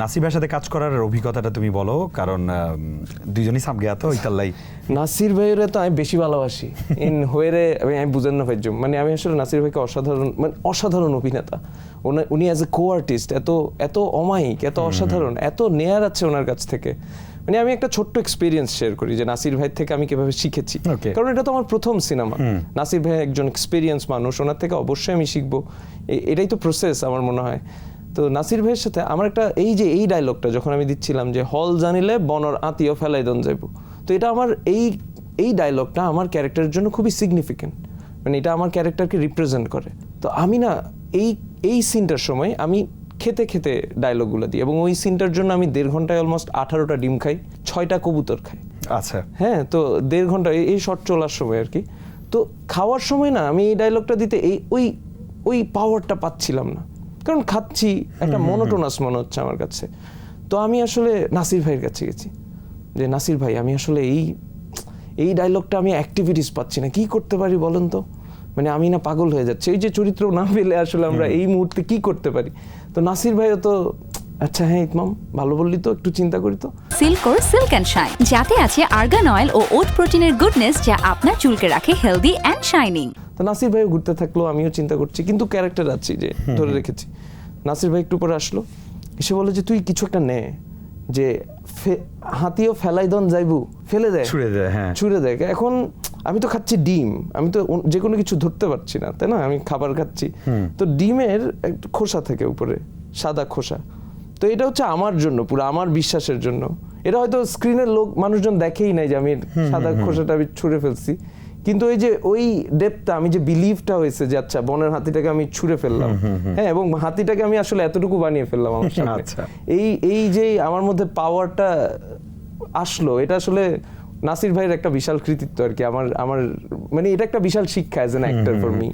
নাসিবের সাথে কাজ করার অভিজ্ঞতাটা তুমি বলো কারণ দুইজনই সাম গেয়া তো ইতাল্লাই। নাসির ভাইয়ের তো আমি বেশি ভালোবাসি। ইন হোয়েরে আমি আমি বুঝেন না ভাইজম মানে আমি আসলে নাসির ভাইকে অসাধারণ মানে অসাধারণ অভিনেতা। উনি অ্যাজ এ কো আর্টিস্ট এত এত অমায়িক এত অসাধারণ এত নেয়ার আছে ওনার কাছ থেকে। মানে আমি একটা ছোট্ট এক্সপিরিয়েন্স শেয়ার করি যে নাসির ভাই থেকে আমি কীভাবে শিখেছি। কারণ এটা তো আমার প্রথম সিনেমা। নাসির ভাই একজন এক্সপিরিয়েন্স মানুষ ওনার থেকে অবশ্যই আমি শিখব। এটাই তো প্রসেস আমার মনে হয়। তো নাসির ভাইয়ের সাথে আমার একটা এই যে এই ডায়লগটা যখন আমি দিচ্ছিলাম যে হল জানিলে বনর আত্মীয় ফেলাই দন যাইব। তো এটা আমার এই এই ডায়লগটা আমার ক্যারেক্টারের জন্য খুবই সিগনিফিকেন্ট মানে এটা আমার ক্যারেক্টারকে রিপ্রেজেন্ট করে। তো আমি না এই এই সিনটার সময় আমি খেতে খেতে ডায়লগগুলো দিই এবং ওই সিনটার জন্য আমি দেড় ঘন্টায় অলমোস্ট আঠারোটা ডিম খাই ছয়টা কবুতর খাই। আচ্ছা। হ্যাঁ তো দেড় ঘণ্টা এই- এই শর্ট চলার সময় আর কি। তো খাওয়ার সময় না আমি এই ডায়লগটা দিতে এই ওই ওই পাওয়ারটা পাচ্ছিলাম না। কারণ খাচ্ছি একটা মনোটোনাস মনে হচ্ছে আমার কাছে। তো আমি আসলে নাসির ভাইয়ের কাছে গেছি। যে নাসির ভাই আমি আসলে এই এই ডায়লগটা আমি অ্যাক্টিভিটিস পাচ্ছি না। কি করতে পারি বলেন তো? মানে আমি না পাগল হয়ে যাচ্ছে। এই যে চরিত্র না পেলে আসলে আমরা এই মুহূর্তে কি করতে পারি? তো নাসির ভাইও তো আচ্ছা হ্যাঁ ইতমাম ভালো বললি তো একটু চিন্তা করি তো। সিল্কোর সিল্ক অ্যান্ড শাইন যাতে আছে আর্গান অয়েল ও ওট প্রোটিনের গুডনেস যা আপনার চুলকে রাখে হেলদি অ্যান্ড শাইনিং নাসির ভাইও ঘুরতে থাকল আমিও চিন্তা করছি কিন্তু ক্যারেক্টার আছি যে ধরে রেখেছি। নাসির ভাই একটু পরে আসলো এসে বলে যে তুই কিছু একটা নে যে হাতিও ফেলাই দন যাইবু ফেলে দেয় ছুঁড়ে দেয়, হ্যাঁ। ছুড়ে দেয় এখন আমি তো খাচ্ছি ডিম আমি তো যে কোনো কিছু ধরতে পারছি না তাই না? আমি খাবার খাচ্ছি। তো ডিমের একটু খোসা থাকে উপরে সাদা খোসা। তো এটা হচ্ছে আমার জন্য পুরো আমার বিশ্বাসের জন্য। এটা হয়তো স্ক্রিনের লোক মানুষজন দেখেই নাই যে আমি সাদা খোসাটা আমি ছুঁড়ে ফেলছি। কিন্তু ওই যে ওই ডেপটা আমি যে বিলিভটা হয়েছে যে আচ্ছা বনের হাতিটাকে আমি ছুঁড়ে ফেললাম। হ্যাঁ এবং হাতিটাকে আমি আসলে এতটুকু বানিয়ে ফেললাম আমার সামনে। আচ্ছা। এই এই যে আমার মধ্যে পাওয়ারটা আসলো এটা আসলে নাসির ভাইয়ের একটা বিশাল কৃতিত্ব আর কি। আমার আমার মানে এটা একটা বিশাল শিক্ষা as an actor for me